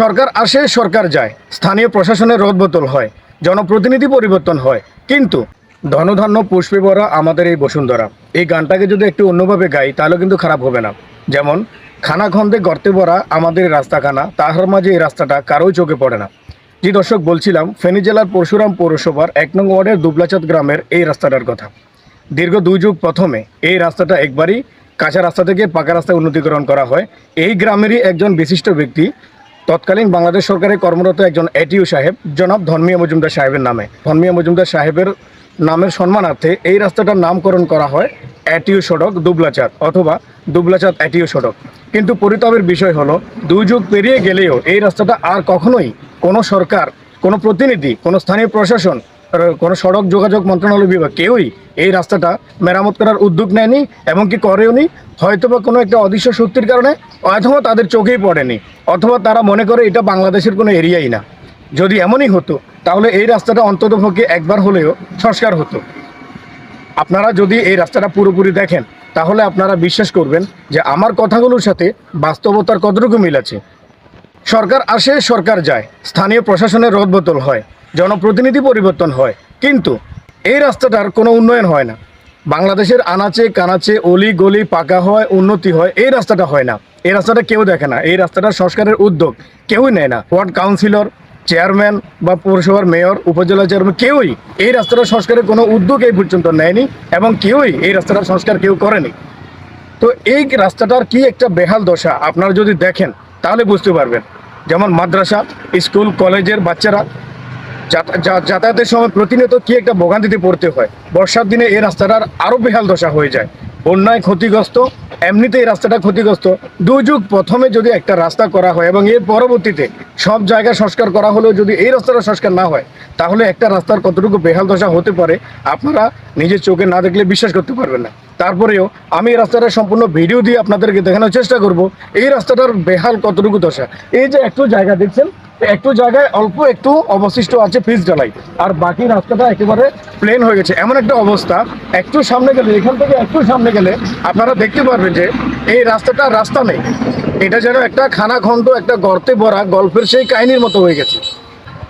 সরকার আসে, সরকার যায়। স্থানীয় প্রশাসনের রদবদল হয়, জনপ্রতিনিধি পরিবর্তন হয়। কিন্তু ধনধান্য পুষ্পে ভরা আমাদের এই বসুন্ধরা, এই গানটাকে যদি একটু অন্যভাবে গাই, তাহলে কিন্তু খারাপ হবে না। যেমন, খানা খন্দে গর্তে ভরা আমাদের রাস্তাখানা, তাহার মাঝে এই রাস্তাটা কারোই চোখে পড়ে না। জি দর্শক, বলছিলাম, ফেনী জেলার পরশুরাম পৌরসভার এক নং ওয়ার্ডের দুবলাচাঁদ গ্রামের এই রাস্তাটার কথা। দীর্ঘ দুই যুগ প্রথমে এই রাস্তাটা একবারই কাঁচা রাস্তা থেকে পাকা রাস্তায় উন্নতিকরণ করা হয়। এই গ্রামেরই একজন বিশিষ্ট ব্যক্তি তৎকালীন বাংলাদেশ সরকারে কর্মরত একজন এটিও সাহেব, জনাব ধর্মীয় মজুমদার সাহেবের নামে। ধর্মীয় মজুমদার সাহেবের নামের সম্মানার্থে এই রাস্তাটার নামকরণ করা হয় এটিও সড়ক, দুবলাচাঁদ, অথবা দুবলাচাঁদ এটিও সড়ক। কিন্তু পরিতাপের বিষয় হলো, দুই যুগ পেরিয়ে গেলেও এই রাস্তাটা আর কখনোই কোনো সরকার, কোনো প্রতিনিধি, কোনো স্থানীয় প্রশাসন কোনো সড়ক যোগাযোগ মন্ত্রণালয় বিভাগ কেউই এই রাস্তাটা মেরামত করার উদ্যোগ নেয়নি এমনকি করেওনি। হয়তো বা কোনো একটা অদৃশ্য শক্তির কারণে, অথবা তাদের চোখেই পড়েনি, অথবা তারা মনে করে এটা বাংলাদেশের কোনো এরিয়াই না। যদি এমনই হতো, তাহলে এই রাস্তাটা অন্ততপক্ষে একবার হলেও সংস্কার হতো। আপনারা যদি এই রাস্তাটা পুরোপুরি দেখেন, তাহলে আপনারা বিশ্বাস করবেন যে আমার কথাগুলোর সাথে বাস্তবতার কতটুকু মিল আছে। সরকার আসে, সরকার যায়। স্থানীয় প্রশাসনের রদবদল হয়। জনপ্রতিনিধি পরিবর্তন হয়। কিন্তু এই রাস্তাটার কোনো উন্নয়ন হয় না। বাংলাদেশের আনাচে, কানাচে, অলি গলি, পাকা হয়, উন্নতি হয়, এই রাস্তাটা হয় না। এই রাস্তাটা কেউ দেখে না। এই রাস্তাটা সংস্কারের উদ্যোগ। কেউই নেয় না। ওয়ার্ড কাউন্সিলর, চেয়ারম্যান বা পৌরসভার মেয়র, উপজেলা চেয়ারম্যান, কেউই এই রাস্তাটা সংস্কারের কোনো উদ্যোগ এই পর্যন্ত নেয়নি এবং কেউই এই রাস্তাটার সংস্কার কেউ করেনি। তো এই রাস্তাটার কি একটা বেহাল দশা? আপনারা যদি দেখেন, তাহলে বুঝতে পারবেন। যেমন মাদ্রাসা, স্কুল, কলেজের বাচ্চারা যাতায়াতের সময় প্রতিনিয়ত কি একটা ভোগান্তিতে পড়তে হয়? বর্ষার দিনে এই রাস্তাটার আরও বেহাল দশা হয়ে যায়। বন্যায় ক্ষতিগ্রস্ত, এমনিতে এই রাস্তাটা ক্ষতিগ্রস্ত। দুযুগ প্রথমে যদি একটা রাস্তা করা হয় এবং এর পরবর্তীতে সব জায়গায় সংস্কার করা হলেও যদি এই রাস্তাটা সংস্কার না হয়, তাহলে একটা রাস্তার কতটুকু বেহাল দশা হতে পারে আপনারা নিজের চোখে না দেখলে বিশ্বাস করতে পারবেন না। তারপরেও আমি এই রাস্তাটা সম্পূর্ণ ভিডিও দিয়ে আপনাদেরকে দেখানোর চেষ্টা করব, এই রাস্তাটার বেহাল কতটুকু দশা। এই যে একটু জায়গা দেখছেন একটু জায়গায় অল্প একটু অবশিষ্ট আছে ফিস ঢালাই। আর বাকি রাস্তাটা একেবারে প্লেন হয়ে গেছে। এমন একটা অবস্থা। একটু সামনে গেলে, এখান থেকে একটু সামনে গেলে আপনারা দেখতে পারবেন যে এই রাস্তাটা রাস্তা নেই। এটা যেন একটা খানাখন্দ একটা গর্তে ভরা গল্পের সেই কাহিনীর মতো হয়ে গেছে।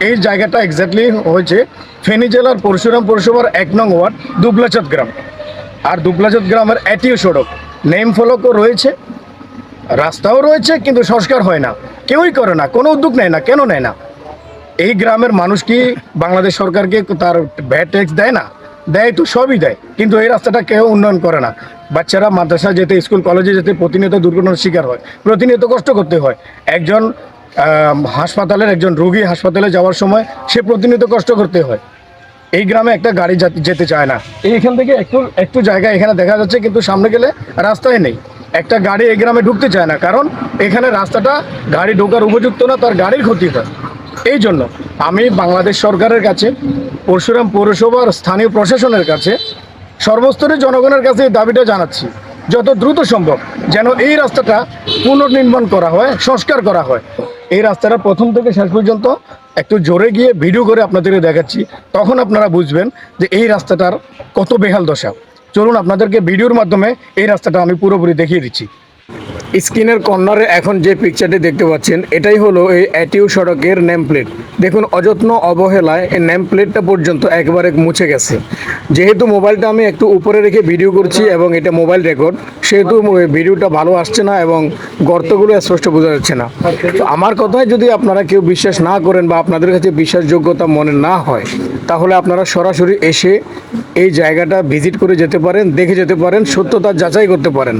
এই জায়গাটা এক্স্যাক্টলি হয়েছে ফেনী জেলার পরশুরাম পৌরসভার এক নং ওয়ার্ড দুবলাচাঁদ গ্রাম। আর দুবলাচাঁদ গ্রামের এটিও সড়ক। নেম ফলকও রয়েছে। রাস্তাও রয়েছে, কিন্তু সংস্কার হয় না। কেউই করে না, কোনো উদ্যোগ নেয় না, কেন নেয় না? এই গ্রামের মানুষ কি বাংলাদেশ সরকারকে তার ভ্যাট ট্যাক্স দেয় না? দেয় তো সবই দেয়, কিন্তু এই রাস্তাটা কেউ উন্নয়ন করে না। বাচ্চারা মাদ্রাসা যেতে স্কুল কলেজে যেতে প্রতিনিয়ত দুর্ঘটনার শিকার হয়, প্রতিনিয়ত কষ্ট করতে হয়। একজন হাসপাতালের একজন রোগী হাসপাতালে যাওয়ার সময় সে প্রতিনিয়ত কষ্ট করতে হয়। এই গ্রামে একটা গাড়ি যেতে চায় না। এইখান থেকে একটু একটু জায়গা এখানে দেখা যাচ্ছে, কিন্তু সামনে গেলে রাস্তায় নেই। একটা গাড়ি এই গ্রামে ঢুকতে চায় না, কারণ এখানে রাস্তাটা গাড়ি ঢোকার উপযুক্ত না, তার গাড়ির ক্ষতি হয়। এই জন্য আমি বাংলাদেশ সরকারের কাছে, পরশুরাম পৌরসভার স্থানীয় প্রশাসনের কাছে, সর্বস্তরের জনগণের কাছে এই দাবিটা জানাচ্ছি, যত দ্রুত সম্ভব যেন এই রাস্তাটা পুনর্নির্মাণ করা হয়, সংস্কার করা হয়। এই রাস্তাটা প্রথম থেকে শেষ পর্যন্ত একটু জোরে গিয়ে ভিডিও করে আপনাদের দেখাচ্ছি, তখন আপনারা বুঝবেন যে এই রাস্তাটার কত বেহাল দশা। চলুন আপনাদেরকে ভিডিওর মাধ্যমে এই রাস্তাটা আমি পুরোপুরি দেখিয়ে দিচ্ছি। স্ক্রিনের কর্নারে এখন যে পিকচারটি দেখতে পাচ্ছেন, এটাই হলো এই অ্যাটিউ সড়কের নেম প্লেট দেখুন, অযত্ন অবহেলায় এই নেম প্লেটটা পর্যন্ত একবারে মুছে গেছে। যেহেতু মোবাইলটা আমি একটু উপরে রেখে ভিডিও করছি এবং এটা মোবাইল রেকর্ড সেহেতু ভিডিওটা ভালো আসছে না এবং গর্তগুলো স্পষ্ট বোঝা যাচ্ছে না। তো আমার কথায় যদি আপনারা কেউ বিশ্বাস না করেন বা আপনাদের কাছে বিশ্বাসযোগ্যতা মনে না হয়, তাহলে আপনারা সরাসরি এসে এই জায়গাটা ভিজিট করে যেতে পারেন, দেখে যেতে পারেন, সত্যতা যাচাই করতে পারেন।